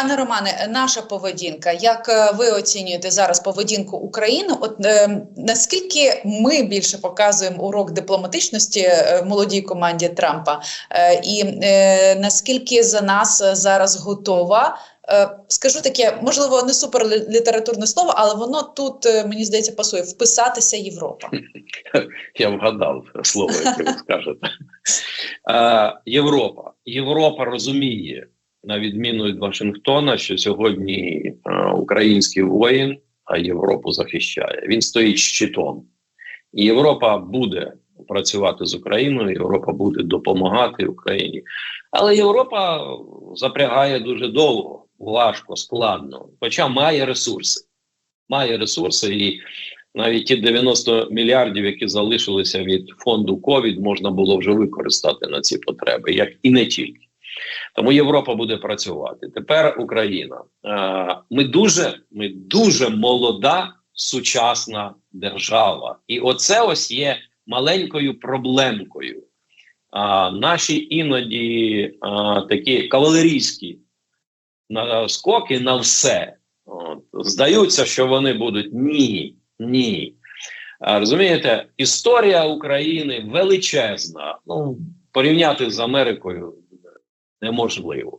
Пане Романе, наша поведінка. Як е, ви оцінюєте зараз поведінку України? От е, наскільки ми більше показуємо урок дипломатичності е, молодій команді Трампа, е, і е, наскільки за нас е, зараз готова? Скажу таке, можливо, не суперлітературне слово, але воно тут мені здається пасує вписатися Європа. Я вгадав слово, яке ви скажете. Європа. Європа розуміє, на відміну від Вашингтона, що сьогодні е, український воїн, а Європу захищає. Він стоїть щитом. І Європа буде працювати з Україною, Європа буде допомагати Україні. Але Європа запрягає дуже довго, важко, складно, хоча має ресурси. Має ресурси, і навіть ті 90 мільярдів, які залишилися від фонду ковід, можна було вже використати на ці потреби, як і не тільки. Тому Європа буде працювати. Тепер Україна. Е, Ми дуже, ми дуже молода сучасна держава, і оце ось є маленькою проблемкою. А, наші іноді а, такі кавалерійські скоки на все. Здаються, що вони будуть ні, ні. Розумієте, історія України величезна. Ну, порівняти з Америкою неможливо.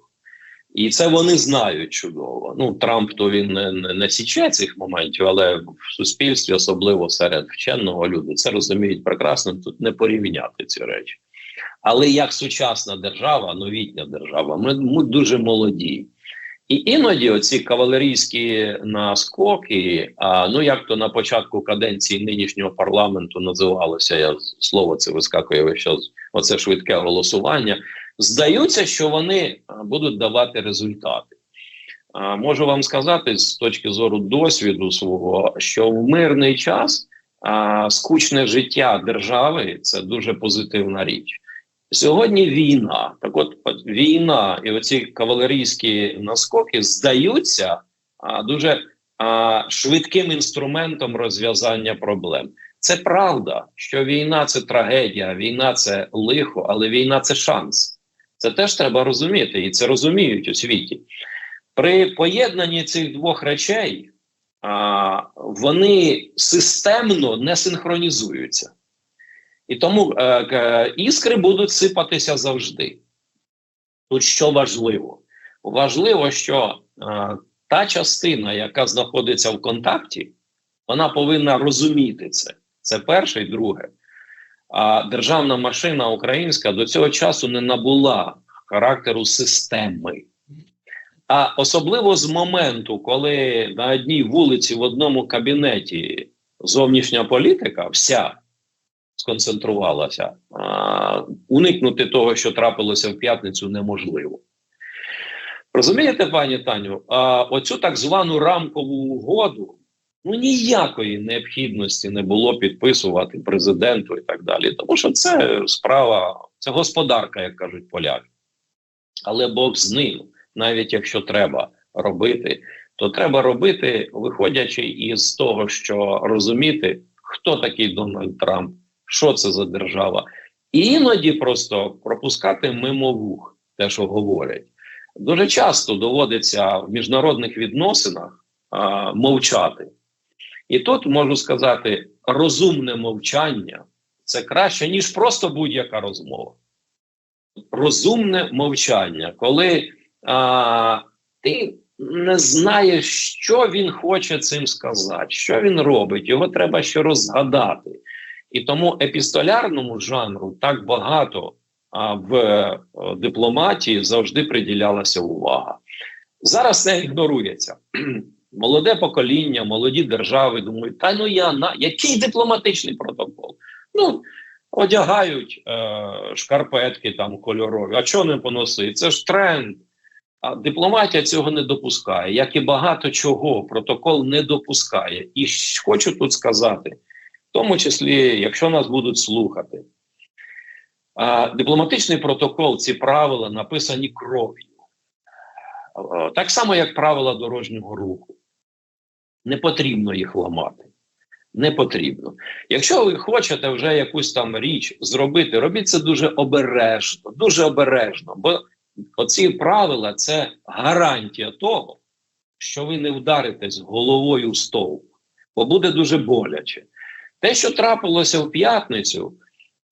І це вони знають чудово. Ну, Трамп то він не, не, не січе цих моментів, але в суспільстві, особливо серед вченого люди, це розуміють прекрасно. Тут не порівняти ці речі. Але як сучасна держава, новітня держава, ми, ми дуже молоді. І іноді оці кавалерійські наскоки, а, ну як то на початку каденції нинішнього парламенту називалося, я слово це вискакує весь час, оце швидке голосування. Здаються, що вони будуть давати результати. Можу вам сказати з точки зору досвіду свого, що в мирний час а, скучне життя держави це дуже позитивна річ. Сьогодні війна. Так от війна і оці кавалерійські наскоки здаються дуже швидким інструментом розв'язання проблем. Це правда, що війна це трагедія, війна це лихо, але війна це шанс. Це теж треба розуміти, і це розуміють у світі. При поєднанні цих двох речей а, вони системно не синхронізуються. І тому е, іскри будуть сипатися завжди. Тут що важливо? Важливо, що е, та частина, яка знаходиться в контакті, вона повинна розуміти це. Це перше і друге. А державна машина українська до цього часу не набула характеру системи. А особливо з моменту, коли на одній вулиці в одному кабінеті зовнішня політика, вся сконцентрувалася, а, уникнути того, що трапилося в п'ятницю, неможливо. Розумієте, пані Таню, а, оцю так звану рамкову угоду ну ніякої необхідності не було підписувати президенту і так далі. Тому що це справа, це господарка, як кажуть поляки. Але Бог з ним, навіть якщо треба робити, то треба робити, виходячи із того, що розуміти, хто такий Дональд Трамп, що це за держава, і іноді просто пропускати мимо вух те, що говорять. Дуже часто доводиться в міжнародних відносинах а, мовчати. І тут можу сказати, розумне мовчання це краще, ніж просто будь-яка розмова. Розумне мовчання, коли а, ти не знаєш, що він хоче цим сказати, що він робить, його треба ще розгадати. І тому епістолярному жанру так багато а, в е, дипломатії завжди приділялася увага. Зараз це ігнорується. Молоде покоління, молоді держави думають, та ну я на який дипломатичний протокол? Ну, одягають е, шкарпетки там кольорові. А чого не поносити? Це ж тренд. А дипломатія цього не допускає, як і багато чого протокол не допускає. І хочу тут сказати, в тому числі, якщо нас будуть слухати, а, дипломатичний протокол, ці правила написані кров'ю. Так само, як правила дорожнього руху. Не потрібно їх ламати. Не потрібно. Якщо ви хочете вже якусь там річ зробити, робіть це дуже обережно, дуже обережно. Бо оці правила це гарантія того, що ви не вдаритесь головою в стовп, бо буде дуже боляче. Те, що трапилося в п'ятницю,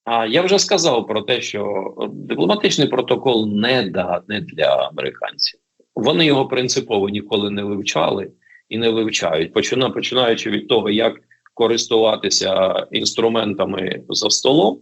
а я вже сказав про те, що дипломатичний протокол не, да, не для американців. Вони його принципово ніколи не вивчали і не вивчають, почина, починаючи від того, як користуватися інструментами за столом,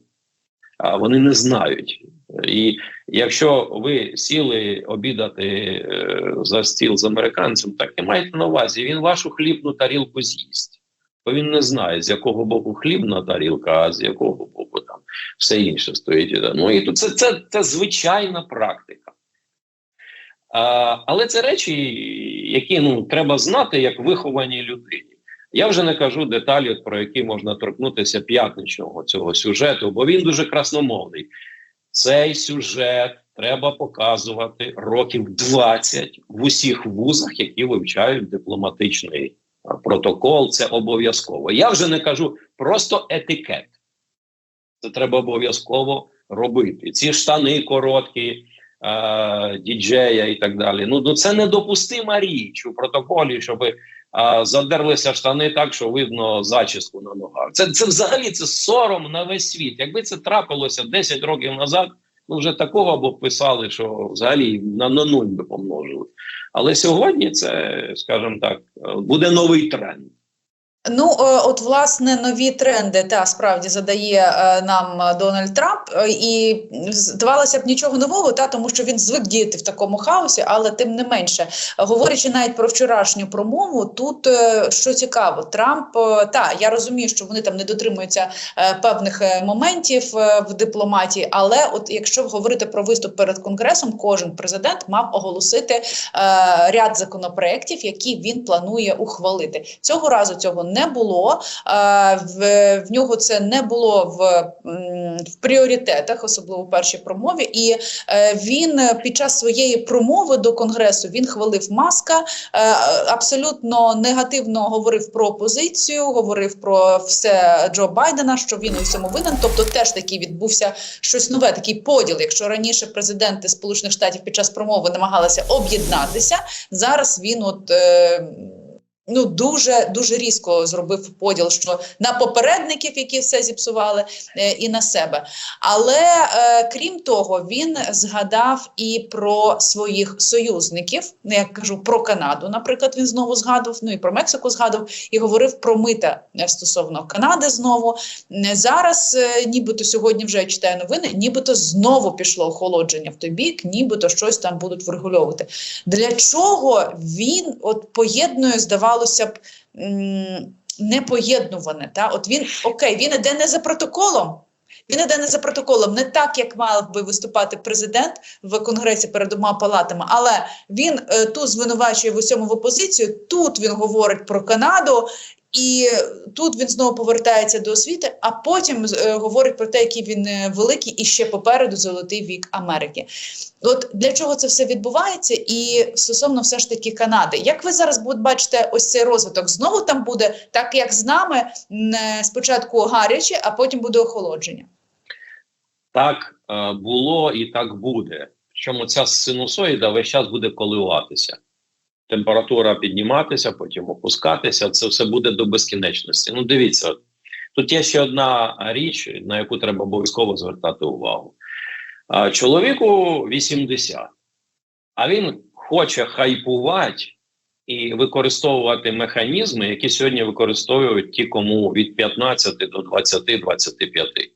а вони не знають. І якщо ви сіли обідати е, за стіл з американцем, так і майте на увазі, він вашу хлібну тарілку з'їсть. Бо він не знає, з якого боку хлібна тарілка, а з якого боку там все інше стоїть. Ну і тут це, це, це звичайна практика. Але це речі, які ну, треба знати як вихованій людині. Я вже не кажу деталі, про які можна торкнутися п'ятничного цього сюжету, бо він дуже красномовний. Цей сюжет треба показувати років 20 в усіх вузах, які вивчають дипломатичний протокол. Це обов'язково. Я вже не кажу просто етикет. Це треба обов'язково робити. Ці штани короткі, е, діджея і так далі. Ну, ну це недопустима річ у протоколі, щоб е, задерлися штани так, що видно зачіску на ногах. Це, це взагалі це сором на весь світ. Якби це трапилося 10 років назад, ну вже такого б писали, що взагалі на, на нуль би помножили. Але сьогодні це, скажімо так, е, буде новий тренд. Ну, е, от власне нові тренди та справді задає е, нам Дональд Трамп, е, і здавалося б нічого нового, та тому що він звик діяти в такому хаосі, але тим не менше, говорячи навіть про вчорашню промову, тут що цікаво, Трамп та я розумію, що вони там не дотримуються певних моментів в дипломатії, але от якщо говорити про виступ перед конгресом, кожен президент мав оголосити ряд законопроєктів, які він планує ухвалити. Цього разу цього не було. е, В, в нього це не було в, в пріоритетах, особливо в першій промові. І е, він під час своєї промови до конгресу він хвалив маска, е, абсолютно негативно говорив про опозицію, говорив про все Джо Байдена, що він у всьому винен. Тобто, теж такий відбувся щось нове, такий поділ. Якщо раніше президенти Сполучених Штатів під час промови намагалися об'єднатися, зараз він от. Ну, дуже дуже різко зробив поділ, що на попередників, які все зіпсували, е, і на себе. Але е, крім того, він згадав і про своїх союзників. Ну, я кажу про Канаду, наприклад, він знову згадував. Ну і про Мексику згадував і говорив про мита е, стосовно Канади. Знову зараз, нібито сьогодні вже я читаю новини, нібито знову пішло охолодження в той бік, нібито щось там будуть врегульовувати. Для чого він от поєднує, здавалося б, м, непоєднуване. Та? От він окей, він іде не за протоколом. Він іде не за протоколом, не так, як мав би виступати президент в конгресі перед двома палатами, але він е, тут звинувачує в усьому в опозицію. Тут він говорить про Канаду, і тут він знову повертається до освіти, а потім е, говорить про те, який він е, великий і ще попереду золотий вік Америки. От для чого це все відбувається, і стосовно все ж таки Канади, як ви зараз бачите ось цей розвиток? Знову там буде так, як з нами е, спочатку гаряче, а потім буде охолодження. Так е, було і так буде. Причому ця синусоїда весь час буде коливатися. Температура підніматися, потім опускатися. Це все буде до безкінечності. Ну, дивіться, тут є ще одна річ, на яку треба обов'язково звертати увагу. Чоловіку 80, а він хоче хайпувати і використовувати механізми, які сьогодні використовують ті, кому від 15 до 20-25.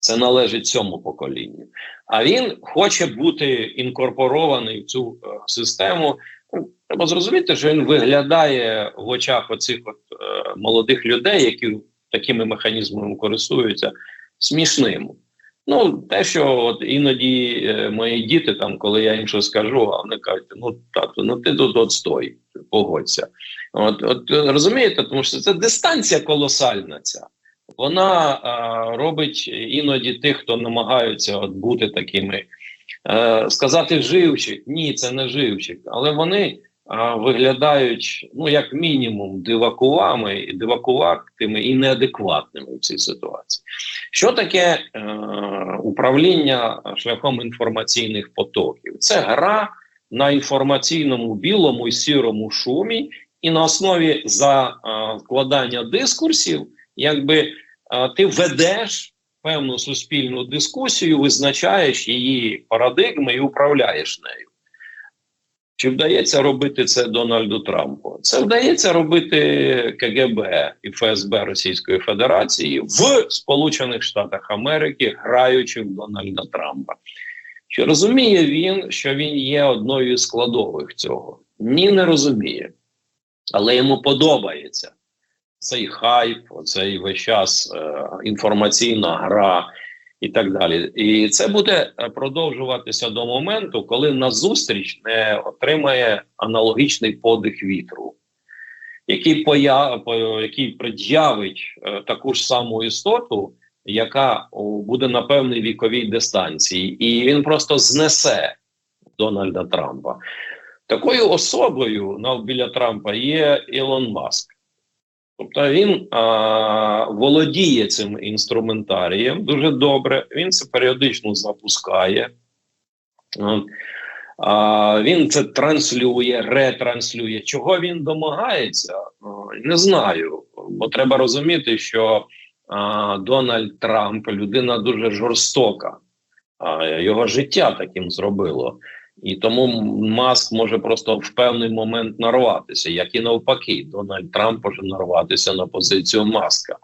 Це належить цьому поколінню. А він хоче бути інкорпорований в цю е, систему. Треба зрозуміти, що він виглядає в очах оцих от, е, молодих людей, які такими механізмами користуються, смішним. Ну, те, що от іноді е, мої діти, там, коли я їм щось скажу, а вони кажуть, ну тату, ну ти тут от стой, погодься. От, от е, розумієте, тому що це дистанція колосальна ця. Вона а, робить іноді тих, хто намагаються от бути такими, е, сказати живчик. Ні, це не живчик, але вони а, виглядають ну як мінімум дивакувами, дивакуватими і неадекватними в цій ситуації. Що таке е, управління шляхом інформаційних потоків? Це гра на інформаційному білому і сірому шумі, і на основі закладання дискурсів, якби е, ти ведеш певну суспільну дискусію, визначаєш її парадигми і управляєш нею. Чи вдається робити це Дональду Трампу? Це вдається робити КГБ і ФСБ Російської Федерації в Сполучених Штатах Америки, граючи в Дональда Трампа. Чи розуміє він, що він є одною із складових цього? Ні, не розуміє. Але йому подобається цей хайп, цей весь час е, інформаційна гра і так далі. І це буде е, продовжуватися до моменту, коли назустріч не отримає аналогічний подих вітру, який поя... по- який пред'явить е, таку ж саму істоту, яка буде на певній віковій дистанції, і він просто знесе Дональда Трампа. Такою особою нав- біля Трампа є Ілон Маск. Тобто він а, володіє цим інструментарієм дуже добре. Він це періодично запускає. А, він це транслює, ретранслює. Чого він домагається? Не знаю. Бо треба розуміти, що а, Дональд Трамп людина дуже жорстока. А, його життя таким зробило. І тому Маск може просто в певний момент нарватися, як і навпаки, Дональд Трамп може нарватися на позицію Маска.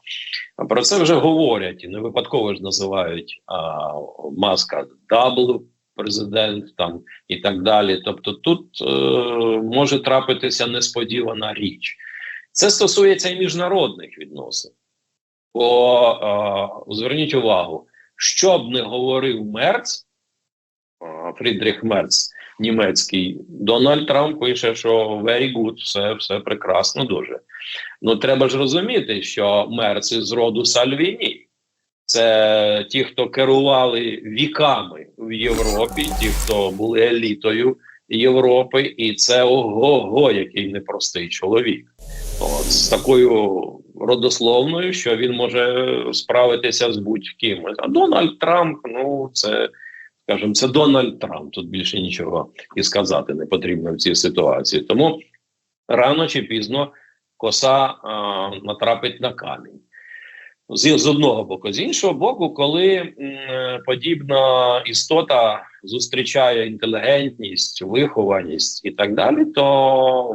Про це вже говорять і не випадково ж називають а, Маска дабл президент там і так далі. Тобто, тут е, може трапитися несподівана річ. Це стосується і міжнародних відносин. Бо е, зверніть увагу, що б не говорив Мерц. А, Фрідріх Мерц, німецький, Дональд Трамп пише, що very good, все, все прекрасно дуже. Ну треба ж розуміти, що Мерц із роду Сальвіні. Це ті, хто керували віками в Європі, ті, хто були елітою Європи, і це ого-го, який непростий чоловік. От, з такою родословною, що він може справитися з будь-ким. А Дональд Трамп, ну це скажімо, це Дональд Трамп. Тут більше нічого і сказати не потрібно в цій ситуації. Тому рано чи пізно коса а, натрапить на камінь. З, з одного боку, з іншого боку, коли м, подібна істота зустрічає інтелігентність, вихованість і так далі, то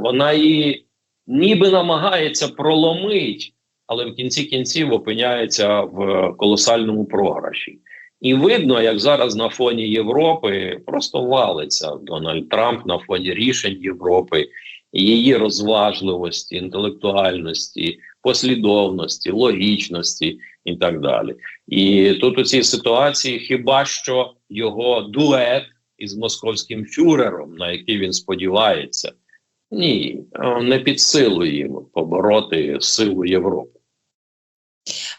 вона її ніби намагається проломити, але в кінці кінців опиняється в колосальному програші. І видно, як зараз на фоні Європи просто валиться Дональд Трамп на фоні рішень Європи, її розважливості, інтелектуальності, послідовності, логічності і так далі. І тут у цій ситуації хіба що його дует із московським фюрером, на який він сподівається, ні, е, не під силу їм побороти силу Європи.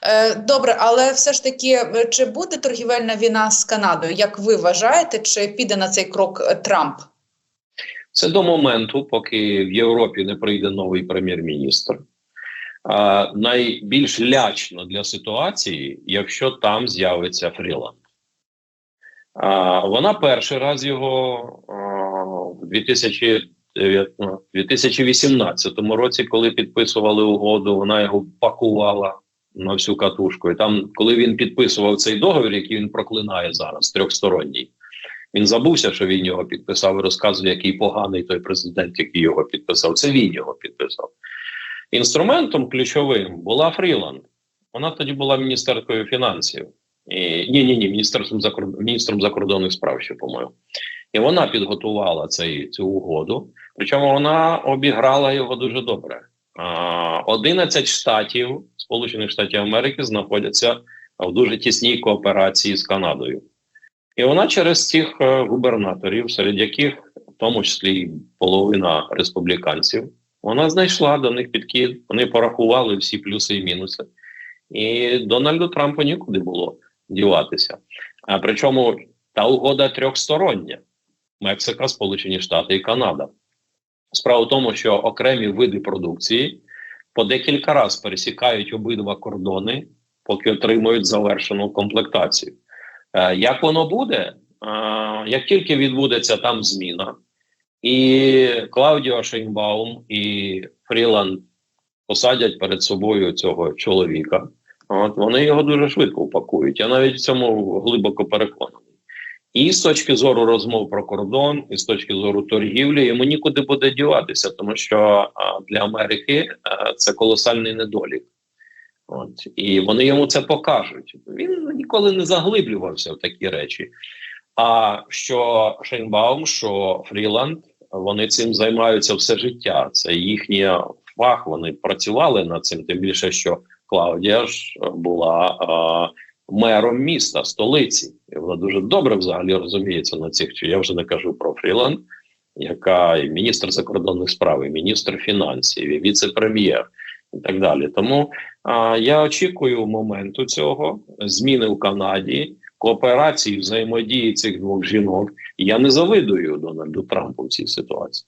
Е, Добре, але все ж таки, е, чи буде торгівельна війна з Канадою? Як ви вважаєте, чи піде на цей крок е, Трамп? Це до моменту, поки в Європі не прийде новий прем'єр-міністр. Найбільш лячно для ситуації, якщо там з'явиться Фріланд. Вона перший раз його в 2009, ну, 2018 році, коли підписували угоду, вона його пакувала на всю катушку. І там, коли він підписував цей договір, який він проклинає зараз, трьохсторонній, він забувся, що він його підписав і розказує, який поганий той президент, який його підписав. Це він його підписав. Інструментом ключовим була Фріланд. Вона тоді була міністеркою фінансів. І, ні, ні, ні, міністерством закордон, міністром закордонних справ, ще по-моєму. І вона підготувала цей, цю угоду. Причому вона обіграла його дуже добре. А, 11 штатів Сполучених Штатів Америки знаходяться в дуже тісній кооперації з Канадою. І вона через цих е, губернаторів, серед яких в тому числі половина республіканців, вона знайшла до них підхід, вони порахували всі плюси і мінуси. І Дональду Трампу нікуди було діватися. А причому та угода трьохстороння: Мексика, Сполучені Штати і Канада. Справа в тому, що окремі види продукції по декілька разів пересікають обидва кордони, поки отримують завершену комплектацію. Е, як воно буде? Е, як тільки відбудеться там зміна, і Клаудіо Шейнбаум і Фріланд посадять перед собою цього чоловіка, от вони його дуже швидко упакують. Я навіть в цьому глибоко переконаний. І з точки зору розмов про кордон, і з точки зору торгівлі, йому нікуди буде діватися, тому що для Америки це колосальний недолік. От і вони йому це покажуть. Він ніколи не заглиблювався в такі речі. А що Шейнбаум, що Фріланд, вони цим займаються все життя. Це їхній фах. Вони працювали над цим. Тим більше, що Клаудія ж була мером міста, столиці. І вона дуже добре взагалі розуміється на цих. Я вже не кажу про Фріланд, яка і міністр закордонних справ, і міністр фінансів, і віце-прем'єр, і так далі. Тому а, я очікую моменту цього зміни в Канаді, кооперації, взаємодії цих двох жінок. Я не завидую Дональду Трампу в цій ситуації.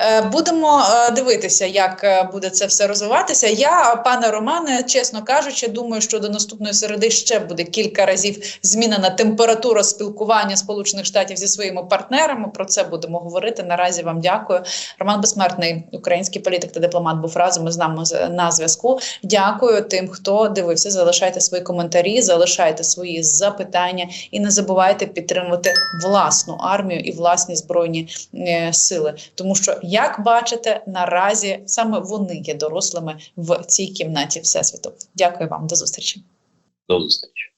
Е, Будемо е, дивитися, як е, буде це все розвиватися. Я, пане Романе, чесно кажучи, думаю, що до наступної середи ще буде кілька разів змінена температура спілкування Сполучених Штатів зі своїми партнерами. Про це будемо говорити. Наразі вам дякую. Роман Безсмертний, український політик та дипломат, був разом із нами на зв'язку. Дякую тим, хто дивився. Залишайте свої коментарі, залишайте свої запитання і не забувайте підтримувати власну армію і власні збройні сили, тому що, як бачите, наразі саме вони є дорослими в цій кімнаті всесвіту. Дякую вам, до зустрічі. До зустрічі.